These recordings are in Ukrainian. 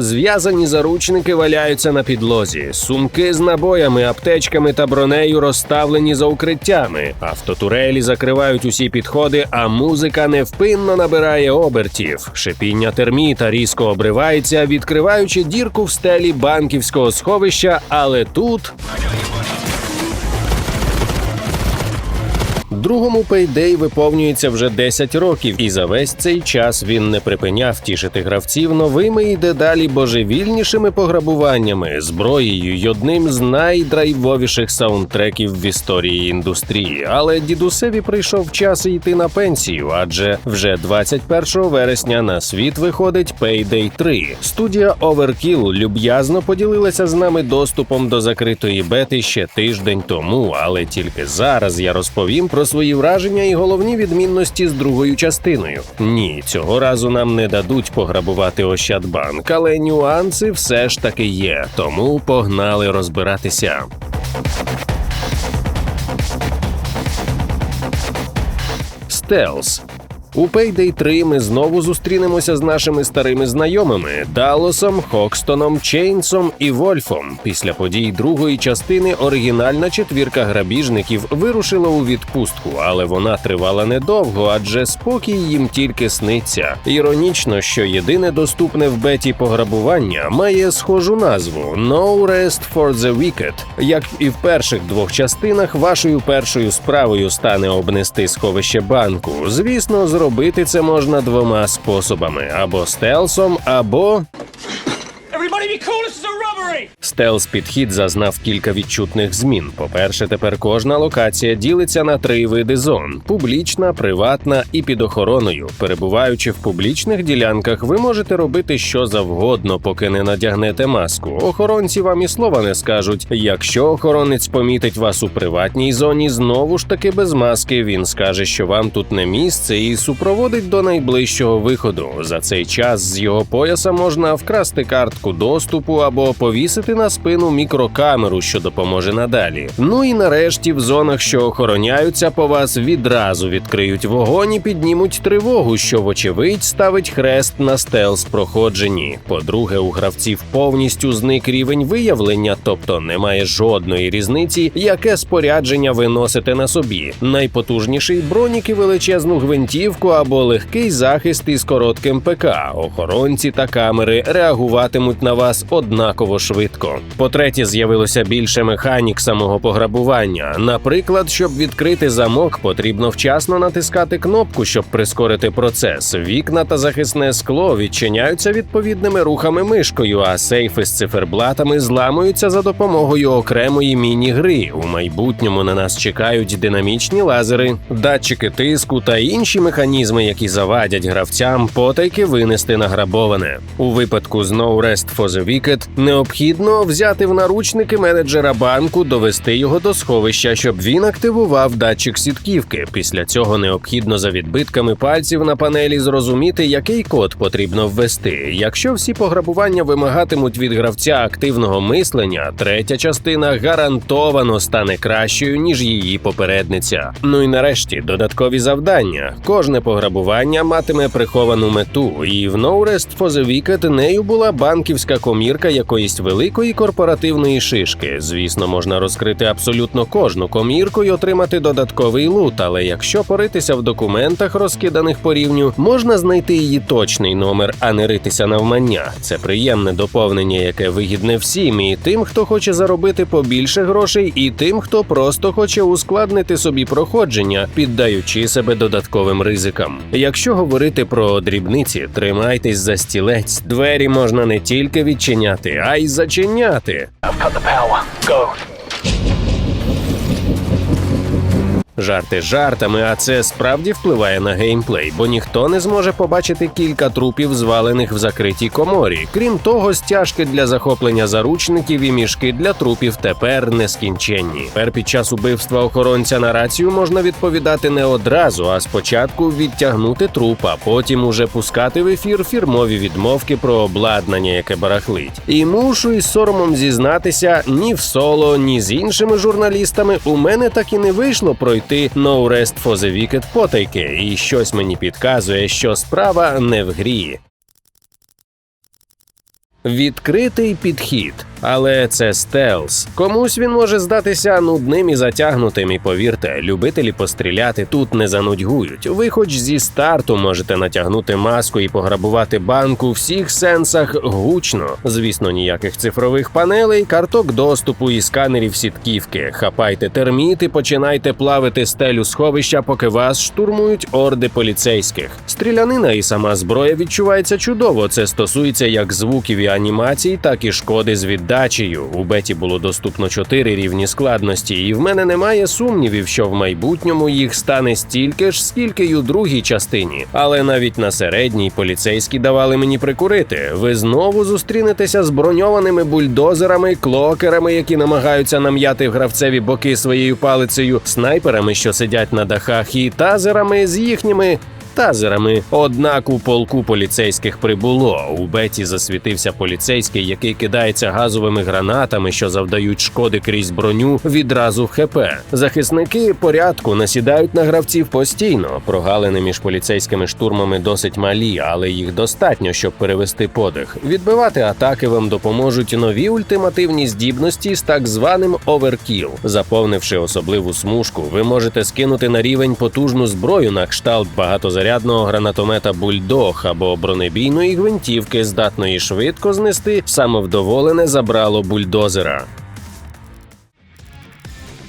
Зв'язані заручники валяються на підлозі, сумки з набоями, аптечками та бронею розставлені за укриттями. Автотурелі закривають усі підходи, а музика невпинно набирає обертів. Шипіння терміта різко обривається, відкриваючи дірку в стелі банківського сховища. Але тут Другому Payday виповнюється вже 10 років, і за весь цей час він не припиняв тішити гравців новими і дедалі божевільнішими пограбуваннями, зброєю й одним з найдрайвовіших саундтреків в історії індустрії. Але дідусеві прийшов час йти на пенсію, адже вже 21 вересня на світ виходить Payday 3. Студія Overkill люб'язно поділилася з нами доступом до закритої бети ще тиждень тому, але тільки зараз я розповім про свої враження і головні відмінності з другою частиною. Ні, цього разу нам не дадуть пограбувати Ощадбанк, але нюанси все ж таки є. Тому погнали розбиратися. Стелс. У Payday 3 ми знову зустрінемося з нашими старими знайомими Даллосом, Хокстоном, Чейнсом і Вольфом. Після подій другої частини оригінальна четвірка грабіжників вирушила у відпустку, але вона тривала недовго, адже спокій їм тільки сниться. Іронічно, що єдине доступне в беті пограбування має схожу назву No Rest for the Wicked. Як і в перших двох частинах, вашою першою справою стане обнести сховище банку. Звісно, зробити це можна двома способами: або стелсом, або Стелс підхід зазнав кілька відчутних змін. По-перше, тепер кожна локація ділиться на три види зон: публічна, приватна і під охороною. Перебуваючи в публічних ділянках, ви можете робити що завгодно, поки не надягнете маску. Охоронці вам і слова не скажуть. Якщо охоронець помітить вас у приватній зоні, знову ж таки без маски, він скаже, що вам тут не місце, і супроводить до найближчого виходу. За цей час з його пояса можна вкрасти картку доступу або повісити на спину мікрокамеру, що допоможе надалі. Ну і нарешті в зонах, що охороняються по вас, відразу відкриють вогонь і піднімуть тривогу, що вочевидь ставить хрест на стелс проходженні. По-друге, у гравців повністю зник рівень виявлення, тобто немає жодної різниці, яке спорядження ви носите на собі. Найпотужніший бронік і величезну гвинтівку або легкий захист із коротким ПК. Охоронці та камери реагуватимуть на вас однаково швидко. По-третє, з'явилося більше механік самого пограбування. Наприклад, щоб відкрити замок, потрібно вчасно натискати кнопку, щоб прискорити процес. Вікна та захисне скло відчиняються відповідними рухами мишкою, а сейфи з циферблатами зламуються за допомогою окремої міні-гри. У майбутньому на нас чекають динамічні лазери, датчики тиску та інші механізми, які завадять гравцям потайки винести награбоване. У випадку з No Rest for the Wicked необхідно взяти в наручники менеджера банку, довести його до сховища, щоб він активував датчик сітківки. Після цього необхідно за відбитками пальців на панелі зрозуміти, який код потрібно ввести. Якщо всі пограбування вимагатимуть від гравця активного мислення, третя частина гарантовано стане кращою ніж її попередниця. Ну і нарешті додаткові завдання. Кожне пограбування матиме приховану мету, і в No Rest for the Wicked нею була банківська комірка якоїсь великої корпоративної шишки. Звісно, можна розкрити абсолютно кожну комірку і отримати додатковий лут, але якщо поритися в документах, розкиданих по рівню, можна знайти її точний номер, а не ритися навмання. Це приємне доповнення, яке вигідне всім, і тим, хто хоче заробити побільше грошей, і тим, хто просто хоче ускладнити собі проходження, піддаючи себе додатковим ризикам. Якщо говорити про дрібниці, тримайтесь за стілець. Двері можна не тільки відчиняти, а й зачиняти. I've Cut the power. Go. Жарти жартами, а це справді впливає на геймплей, бо ніхто не зможе побачити кілька трупів, звалених в закритій коморі. Крім того, стяжки для захоплення заручників і мішки для трупів тепер нескінченні. Тепер під час убивства охоронця на рацію можна відповідати не одразу, а спочатку відтягнути труп, а потім уже пускати в ефір фірмові відмовки про обладнання, яке барахлить. І мушу із соромом зізнатися, ні в соло, ні з іншими журналістами у мене так і не вийшло пройти No Rest for the Wicked потайки, і щось мені підказує, що справа не в грі. Відкритий підхід, але це стелс. Комусь він може здатися нудним і затягнутим. І повірте, любителі постріляти тут не занудьгують. Ви, хоч зі старту, можете натягнути маску і пограбувати банк у всіх сенсах гучно. Звісно, ніяких цифрових панелей, карток доступу і сканерів сітківки. Хапайте терміти, починайте плавити стелю сховища, поки вас штурмують орди поліцейських. Стрілянина і сама зброя відчувається чудово. Це стосується як звуків і анімацій, так і шкоди з віддачею. У беті було доступно чотири рівні складності, і в мене немає сумнівів, що в майбутньому їх стане стільки ж, скільки й у другій частині. Але навіть на середній поліцейські давали мені прикурити. Ви знову зустрінетеся з броньованими бульдозерами, клокерами, які намагаються нам'яти гравцеві боки своєю палицею, снайперами, що сидять на дахах, і тазерами з їхніми тазерами. Однак у полку поліцейських прибуло. У беті засвітився поліцейський, який кидається газовими гранатами, що завдають шкоди крізь броню відразу в ХП. Захисники порядку насідають на гравців постійно. Прогалини між поліцейськими штурмами досить малі, але їх достатньо, щоб перевести подих. Відбивати атаки вам допоможуть нові ультимативні здібності з так званим оверкіл. Заповнивши особливу смужку, ви можете скинути на рівень потужну зброю на кшталт багатозарядного гранатомета бульдог або бронебійної гвинтівки, здатної швидко знести самовдоволене забрало бульдозера.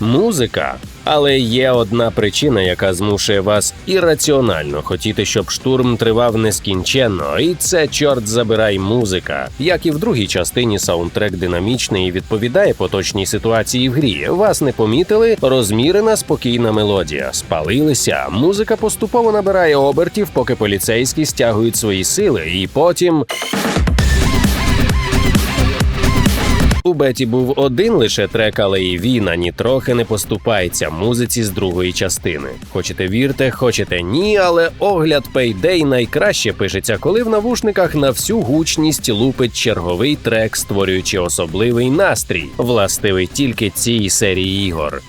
Музика. Але є одна причина, яка змушує вас ірраціонально хотіти, щоб штурм тривав нескінченно, і це чорт забирай музика. Як і в другій частині, саундтрек динамічний і відповідає поточній ситуації в грі. Вас не помітили, розмірена спокійна мелодія. Спалилися. Музика поступово набирає обертів, поки поліцейські стягують свої сили, і потім. У Беті був один лише трек, але і він ані трохи не поступається музиці з другої частини. Хочете вірте, хочете ні, але огляд Payday найкраще пишеться, коли в навушниках на всю гучність лупить черговий трек, створюючи особливий настрій, властивий тільки цій серії ігор.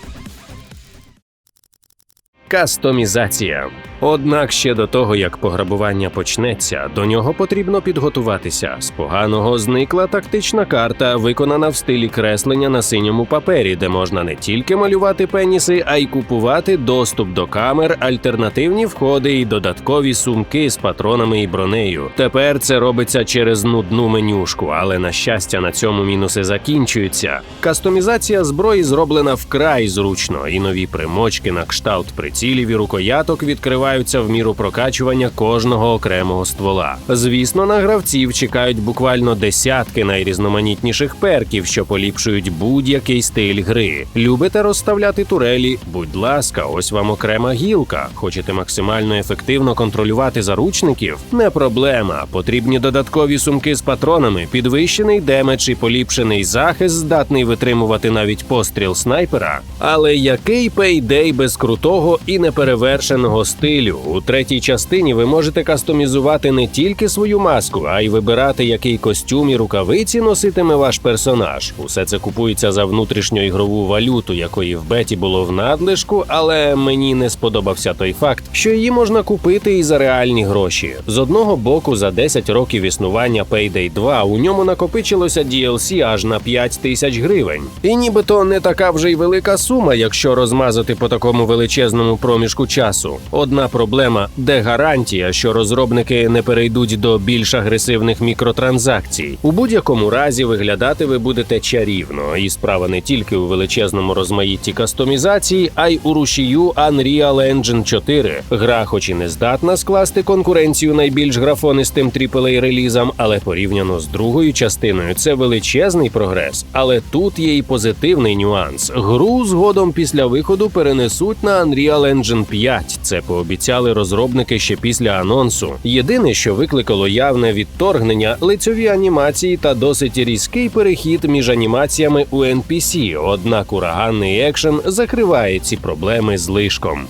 Кастомізація. Однак ще до того, як пограбування почнеться, до нього потрібно підготуватися. З поганого зникла тактична карта, виконана в стилі креслення на синьому папері, де можна не тільки малювати пеніси, а й купувати доступ до камер, альтернативні входи і додаткові сумки з патронами і бронею. Тепер це робиться через нудну менюшку, але на щастя на цьому мінуси закінчуються. Кастомізація зброї зроблена вкрай зручно, і нові примочки на кшталт прицілів і рукояток відкриваються в міру прокачування кожного окремого ствола. Звісно, на гравців чекають буквально десятки найрізноманітніших перків, що поліпшують будь-який стиль гри. Любите розставляти турелі? Будь ласка, ось вам окрема гілка. Хочете максимально ефективно контролювати заручників? Не проблема. Потрібні додаткові сумки з патронами, підвищений демедж і поліпшений захист, здатний витримувати навіть постріл снайпера. Але який пейдей без крутого і неперевершеного стилю? У третій частині ви можете кастомізувати не тільки свою маску, а й вибирати, який костюм і рукавиці носитиме ваш персонаж. Усе це купується за внутрішньоігрову валюту, якої в беті було в надлишку, але мені не сподобався той факт, що її можна купити і за реальні гроші. З одного боку, за 10 років існування Payday 2 у ньому накопичилося DLC аж на 5 тисяч гривень. І нібито не така вже й велика сума, якщо розмазати по такому величезному проміжку часу. Одна проблема де гарантія, що розробники не перейдуть до більш агресивних мікротранзакцій. У будь-якому разі виглядати ви будете чарівно, і справа не тільки у величезному розмаїтті кастомізації, а й у рушію Unreal Engine 4. Гра, хоч і не здатна скласти конкуренцію найбільш графонистим aaa релізам, але порівняно з другою частиною це величезний прогрес. Але тут є і позитивний нюанс. Гру згодом після виходу перенесуть на Unreal Engine 5. Це пообіцяли розробники ще після анонсу. Єдине, що викликало явне відторгнення, лицьові анімації та досить різкий перехід між анімаціями у NPC, Однак ураганний екшен закриває ці проблеми злишком.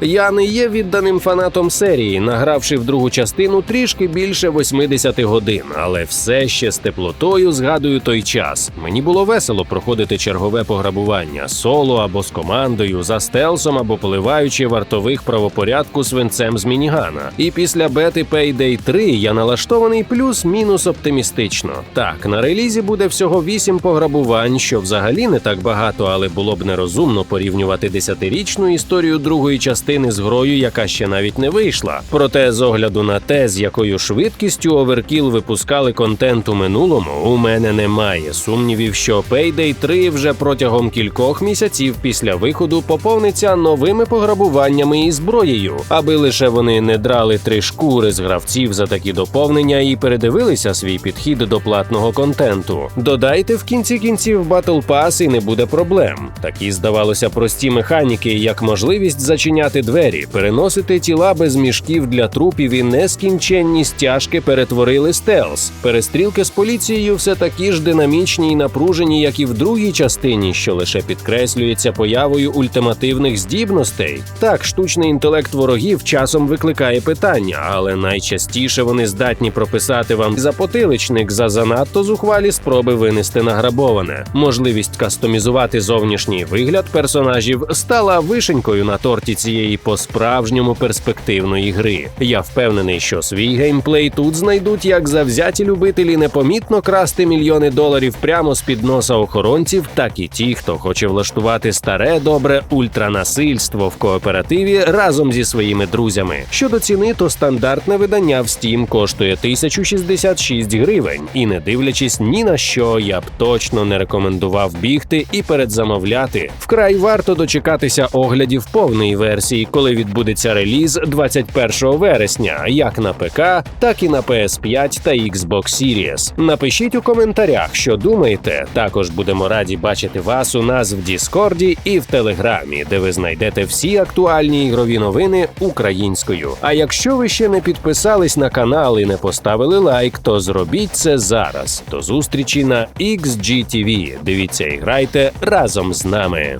Я не є відданим фанатом серії, награвши в другу частину трішки більше 80 годин, але все ще з теплотою згадую той час. Мені було весело проходити чергове пограбування соло або з командою, за стелсом або поливаючи вартових правопорядку свинцем з мінігана. І після бети Payday 3 я налаштований плюс-мінус оптимістично. Так, на релізі буде всього 8 пограбувань, що взагалі не так багато, але було б нерозумно порівнювати десятирічну історію другої частини з грою, яка ще навіть не вийшла. Проте, з огляду на те, з якою швидкістю Overkill випускали контент у минулому, у мене немає сумнівів, що Payday 3 вже протягом кількох місяців після виходу поповниться новими пограбуваннями і зброєю, аби лише вони не драли три шкури з гравців за такі доповнення і передивилися свій підхід до платного контенту. Додайте в кінці кінців Battle Pass і не буде проблем. Такі здавалося прості механіки, як можливість зачиняти двері, переносити тіла без мішків для трупів і нескінченні стяжки перетворили стелс. Перестрілки з поліцією все такі ж динамічні і напружені, як і в другій частині, що лише підкреслюється появою ультимативних здібностей. Так, штучний інтелект ворогів часом викликає питання, але найчастіше вони здатні прописати вам запотиличник за занадто зухвалі спроби винести награбоване. Можливість кастомізувати зовнішній вигляд персонажів стала вишенькою на торті цієї по-справжньому перспективної гри. Я впевнений, що свій геймплей тут знайдуть як завзяті любителі непомітно красти мільйони доларів прямо з під носа охоронців, так і ті, хто хоче влаштувати старе добре ультранасильство в кооперативі разом зі своїми друзями. Щодо ціни, то стандартне видання в Steam коштує 1066 гривень, і не дивлячись ні на що, я б точно не рекомендував бігти і передзамовляти. Вкрай варто дочекатися оглядів повної версії, коли відбудеться реліз 21 вересня, як на ПК, так і на PS5 та Xbox Series. Напишіть у коментарях, що думаєте. Також будемо раді бачити вас у нас в Діскорді і в Телеграмі, де ви знайдете всі актуальні ігрові новини українською. А якщо ви ще не підписались на канал і не поставили лайк, то зробіть це зараз. До зустрічі на XGTV. Дивіться і грайте разом з нами.